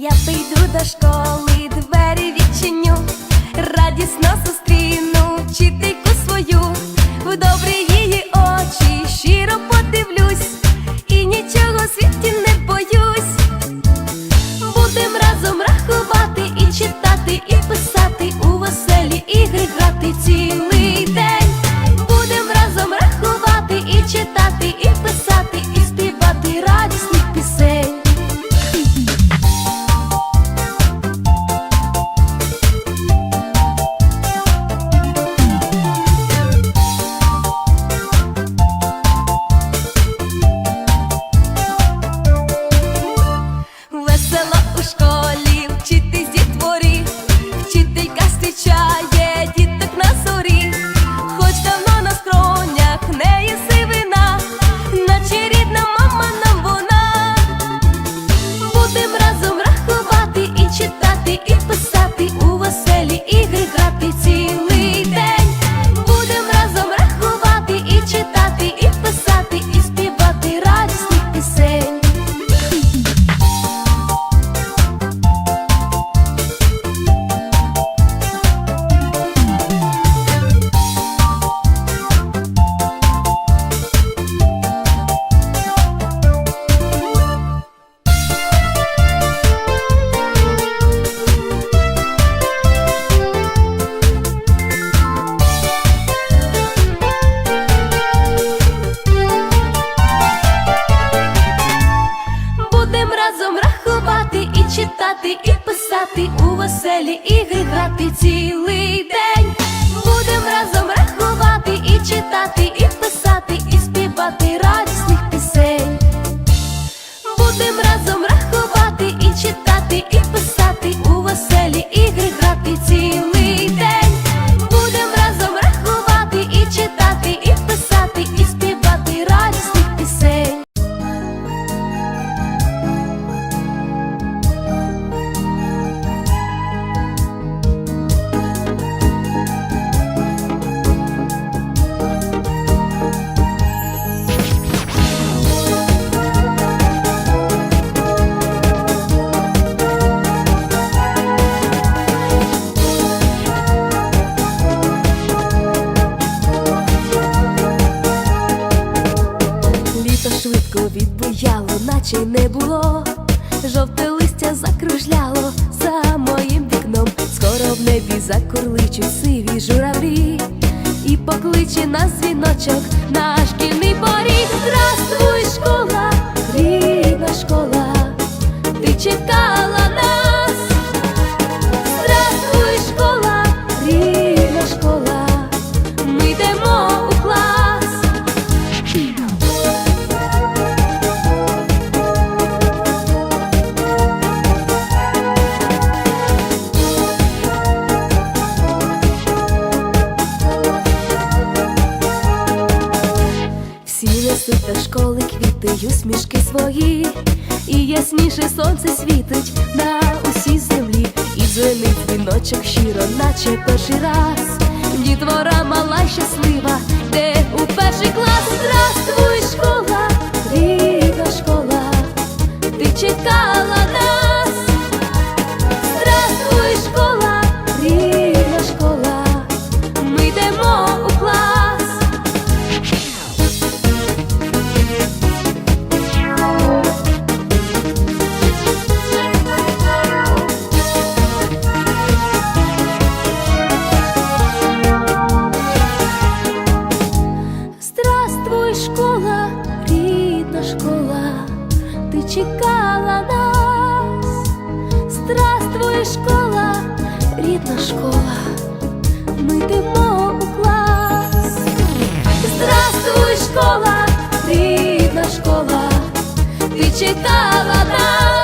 Я прийду до школи, двері відчиню, радісно зустріну вчительку свою в добрій. веселі ігри грати цілий день. Будем разом рахувати і читати, і писати, і співати радісних пісень. Будем разом рахувати і читати. і несуть до школи квіти, усмішки свої, і ясніше сонце світить на усій землі, і дзвенить віночок щиро, наче перший раз. Дітвора мала щаслива, де у перший клас здравствуй школа, рідна школа, ти чекала нас. навчала нас, Здравствуй, школа, рідна школа, ми йдемо у клас, Здравствуй, школа, рідна школа, ти читала нас.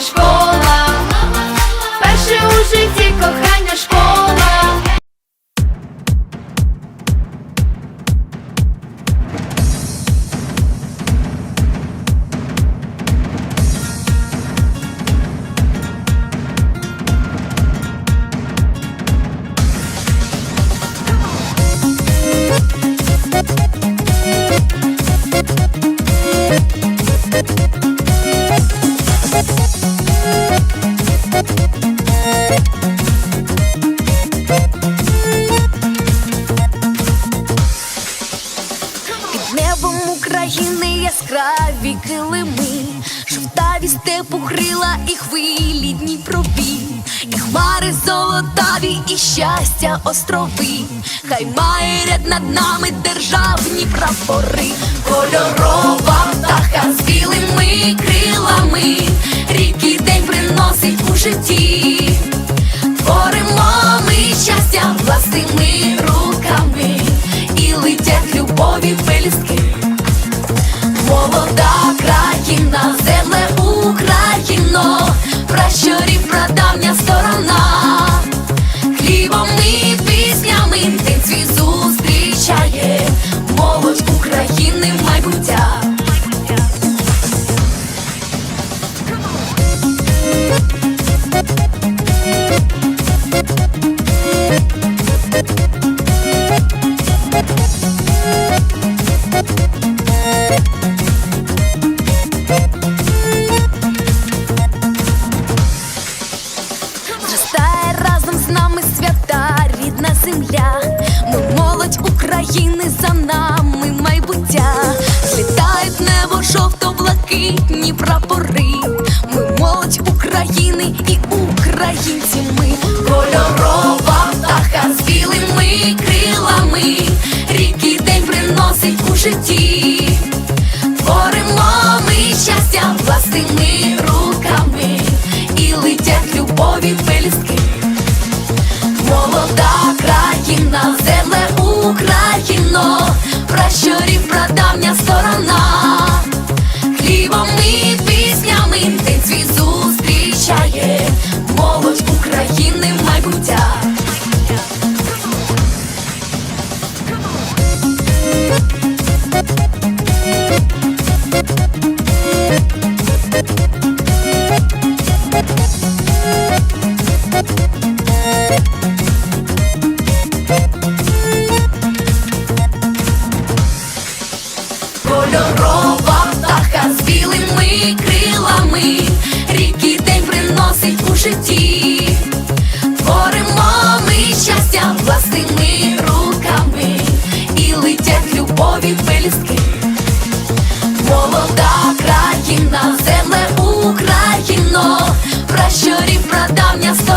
Запитання, золотаві, і щастя острови, хай має ряд над нами державні прапори, кольорова птаха з білими крилами, рідкий день приносить у житті. Творимо ми щастя власними руками і летять любові пелюстки. Молода країна, земле України і українці. Ми кольорова птаха з білими крилами. Рідкий день приносить у житті. Творимо ми щастя власними руками і летять любові пелюстки. Молода країна, ми крилами, ріки день приносить у житті, творимо ми щастя власними руками і летять любові пелюстки. Молода країна, земле Україно, пращурів прадавня сто.